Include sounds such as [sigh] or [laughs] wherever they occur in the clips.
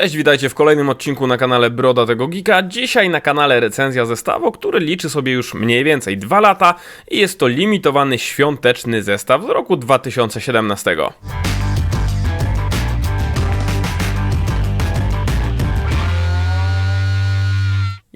Cześć, witajcie w kolejnym odcinku na kanale Broda tego Geeka. Dzisiaj na kanale recenzja zestawu, który liczy sobie już mniej więcej 2 lata i jest to limitowany świąteczny zestaw z roku 2017.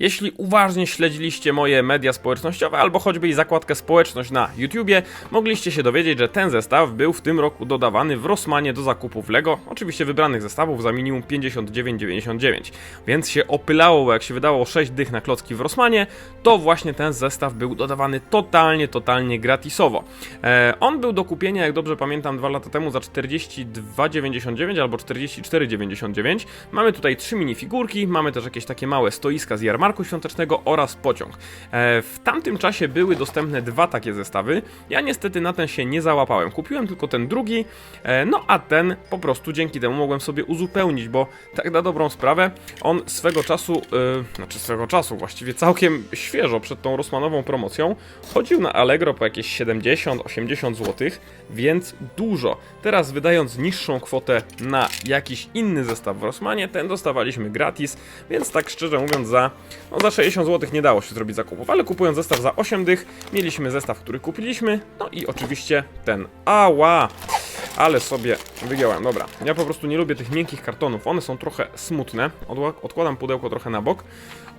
Jeśli uważnie śledziliście moje media społecznościowe albo choćby i zakładkę społeczność na YouTubie, mogliście się dowiedzieć, że ten zestaw był w tym roku dodawany w Rossmanie do zakupów LEGO, oczywiście wybranych zestawów za minimum 59,99. Więc się opylało, bo jak się wydało 6 dych na klocki w Rossmanie, to właśnie ten zestaw był dodawany totalnie, totalnie gratisowo. E, on był do kupienia, jak dobrze pamiętam, 2 lata temu za 42,99 albo 44,99. Mamy tutaj trzy minifigurki, mamy też jakieś takie małe stoiska z jarmarku świątecznego oraz pociąg. E, w tamtym czasie były dostępne dwa takie zestawy. Ja niestety na ten się nie załapałem. Kupiłem tylko ten drugi, e, no a ten po prostu dzięki temu mogłem sobie uzupełnić, bo tak na dobrą sprawę on swego czasu, e, znaczy swego czasu, właściwie całkiem świeżo przed tą Rosmanową promocją chodził na Allegro po jakieś 70-80 zł, więc dużo. Teraz wydając niższą kwotę na jakiś inny zestaw w Rossmanie, ten dostawaliśmy gratis, więc tak szczerze mówiąc za, no za 60 zł nie dało się zrobić zakupów, ale kupując zestaw za 8 dych, mieliśmy zestaw, który kupiliśmy, no i oczywiście ten. Ała! Ale sobie wygiąłem. Dobra, ja po prostu nie lubię tych miękkich kartonów, one są trochę smutne. Odkładam pudełko trochę na bok.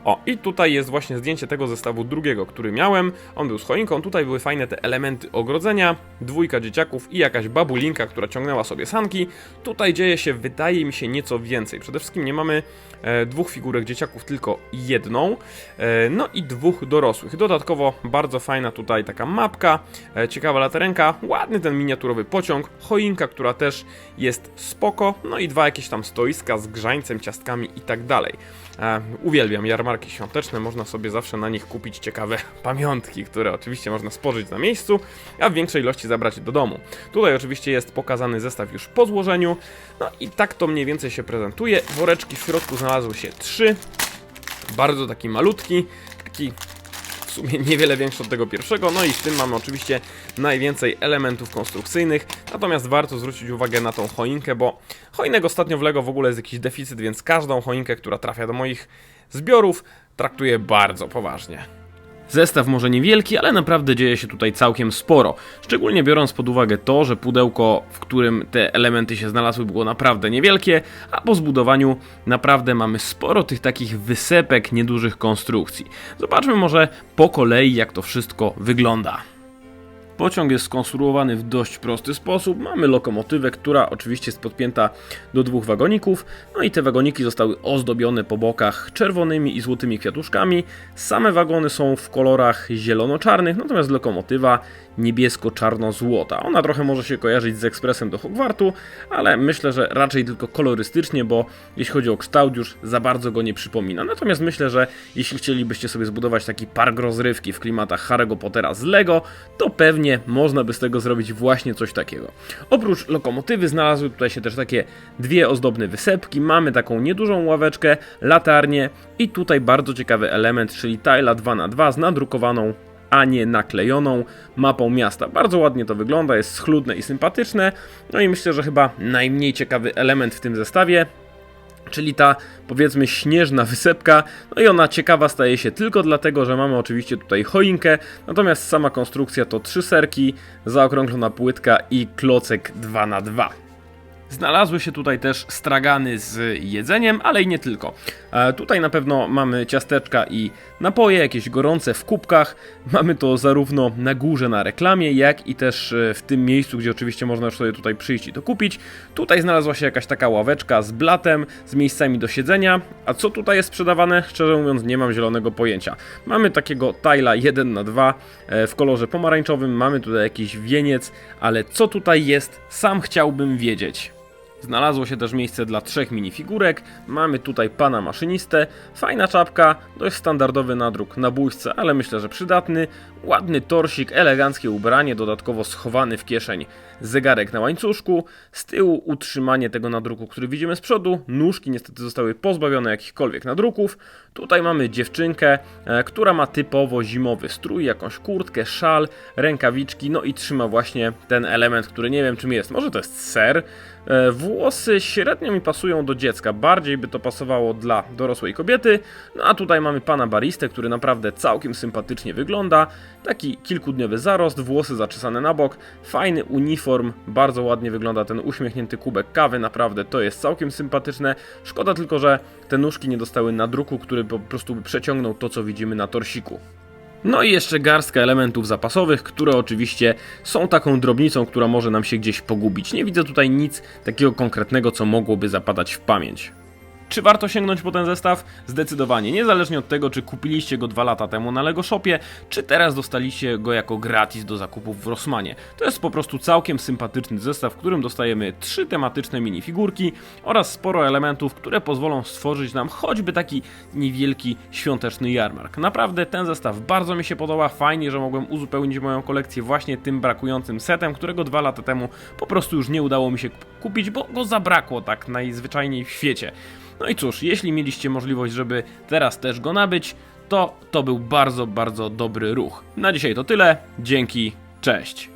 O, i tutaj jest właśnie zdjęcie tego zestawu drugiego, który miałem. On był z choinką, tutaj były fajne te elementy ogrodzenia, dwójka dzieciaków i jakaś babulinka, która ciągnęła sobie sanki. Tutaj dzieje się, wydaje mi się, nieco więcej. Przede wszystkim nie mamy e, dwóch figurek dzieciaków, tylko jedną. E, no i dwóch dorosłych. Dodatkowo bardzo fajna tutaj taka mapka, e, ciekawa laterenka, ładny ten miniaturowy pociąg, choinka, która też jest spoko, no i dwa jakieś tam stoiska z grzańcem, ciastkami i tak dalej. E, uwielbiam jarmarki świąteczne, można sobie zawsze na nich kupić ciekawe [laughs] pamiątki, które oczywiście można spożyć na miejscu, a w większej ilości zabrać do domu. Tutaj oczywiście jest pokazany zestaw już po złożeniu, no i tak to mniej więcej się prezentuje. Woreczki w środku znalazły się trzy, bardzo taki malutki, taki sumie niewiele większy od tego pierwszego, no i w tym mamy oczywiście najwięcej elementów konstrukcyjnych, natomiast warto zwrócić uwagę na tą choinkę, bo choinek ostatnio w LEGO w ogóle jest jakiś deficyt, więc każdą choinkę, która trafia do moich zbiorów, traktuję bardzo poważnie. Zestaw może niewielki, ale naprawdę dzieje się tutaj całkiem sporo. Szczególnie biorąc pod uwagę to, że pudełko, w którym te elementy się znalazły, było naprawdę niewielkie, a po zbudowaniu naprawdę mamy sporo tych takich wysepek niedużych konstrukcji. Zobaczmy może po kolei, jak to wszystko wygląda. Pociąg jest skonstruowany w dość prosty sposób. Mamy lokomotywę, która oczywiście jest podpięta do dwóch wagoników. No i te wagoniki zostały ozdobione po bokach czerwonymi i złotymi kwiatuszkami. Same wagony są w kolorach zielono-czarnych, natomiast lokomotywa niebiesko-czarno-złota. Ona trochę może się kojarzyć z ekspresem do Hogwartu, ale myślę, że raczej tylko kolorystycznie, bo jeśli chodzi o kształt już za bardzo go nie przypomina. Natomiast myślę, że jeśli chcielibyście sobie zbudować taki park rozrywki w klimatach Harry'ego Pottera z Lego, to pewnie można by z tego zrobić właśnie coś takiego. Oprócz lokomotywy znalazły tutaj się też takie dwie ozdobne wysepki, mamy taką niedużą ławeczkę, latarnię i tutaj bardzo ciekawy element, czyli tajla 2x2 z nadrukowaną a nie naklejoną mapą miasta. Bardzo ładnie to wygląda, jest schludne i sympatyczne. No i myślę, że chyba najmniej ciekawy element w tym zestawie, czyli ta powiedzmy śnieżna wysepka. No i ona ciekawa staje się tylko dlatego, że mamy oczywiście tutaj choinkę, natomiast sama konstrukcja to trzy serki, zaokrąglona płytka i klocek 2 na 2 Znalazły się tutaj też stragany z jedzeniem, ale i nie tylko. E, tutaj na pewno mamy ciasteczka i napoje, jakieś gorące w kubkach. Mamy to zarówno na górze na reklamie, jak i też e, w tym miejscu, gdzie oczywiście można już sobie tutaj przyjść i to kupić. Tutaj znalazła się jakaś taka ławeczka z blatem, z miejscami do siedzenia. A co tutaj jest sprzedawane? Szczerze mówiąc, nie mam zielonego pojęcia. Mamy takiego tajla 1 na 2 e, w kolorze pomarańczowym, mamy tutaj jakiś wieniec, ale co tutaj jest, sam chciałbym wiedzieć. Znalazło się też miejsce dla trzech minifigurek. Mamy tutaj pana maszynistę, fajna czapka, dość standardowy nadruk na bójce, ale myślę, że przydatny. Ładny torsik, eleganckie ubranie, dodatkowo schowany w kieszeń zegarek na łańcuszku. Z tyłu utrzymanie tego nadruku, który widzimy z przodu. Nóżki niestety zostały pozbawione jakichkolwiek nadruków. Tutaj mamy dziewczynkę, e, która ma typowo zimowy strój, jakąś kurtkę, szal, rękawiczki, no i trzyma właśnie ten element, który nie wiem czym jest. Może to jest ser, Włosy średnio mi pasują do dziecka, bardziej by to pasowało dla dorosłej kobiety. No a tutaj mamy pana baristę, który naprawdę całkiem sympatycznie wygląda. Taki kilkudniowy zarost, włosy zaczesane na bok, fajny uniform, bardzo ładnie wygląda ten uśmiechnięty kubek kawy, naprawdę to jest całkiem sympatyczne. Szkoda tylko, że te nóżki nie dostały nadruku, który po prostu by przeciągnął to, co widzimy na torsiku. No i jeszcze garstka elementów zapasowych, które oczywiście są taką drobnicą, która może nam się gdzieś pogubić. Nie widzę tutaj nic takiego konkretnego, co mogłoby zapadać w pamięć. Czy warto sięgnąć po ten zestaw? Zdecydowanie, niezależnie od tego, czy kupiliście go dwa lata temu na Lego Shopie, czy teraz dostaliście go jako gratis do zakupów w Rossmanie. To jest po prostu całkiem sympatyczny zestaw, w którym dostajemy trzy tematyczne minifigurki oraz sporo elementów, które pozwolą stworzyć nam choćby taki niewielki świąteczny jarmark. Naprawdę ten zestaw bardzo mi się podoba, fajnie, że mogłem uzupełnić moją kolekcję właśnie tym brakującym setem, którego dwa lata temu po prostu już nie udało mi się kupić, bo go zabrakło tak najzwyczajniej w świecie. No i cóż, jeśli mieliście możliwość, żeby teraz też go nabyć, to to był bardzo, bardzo dobry ruch. Na dzisiaj to tyle. Dzięki, cześć.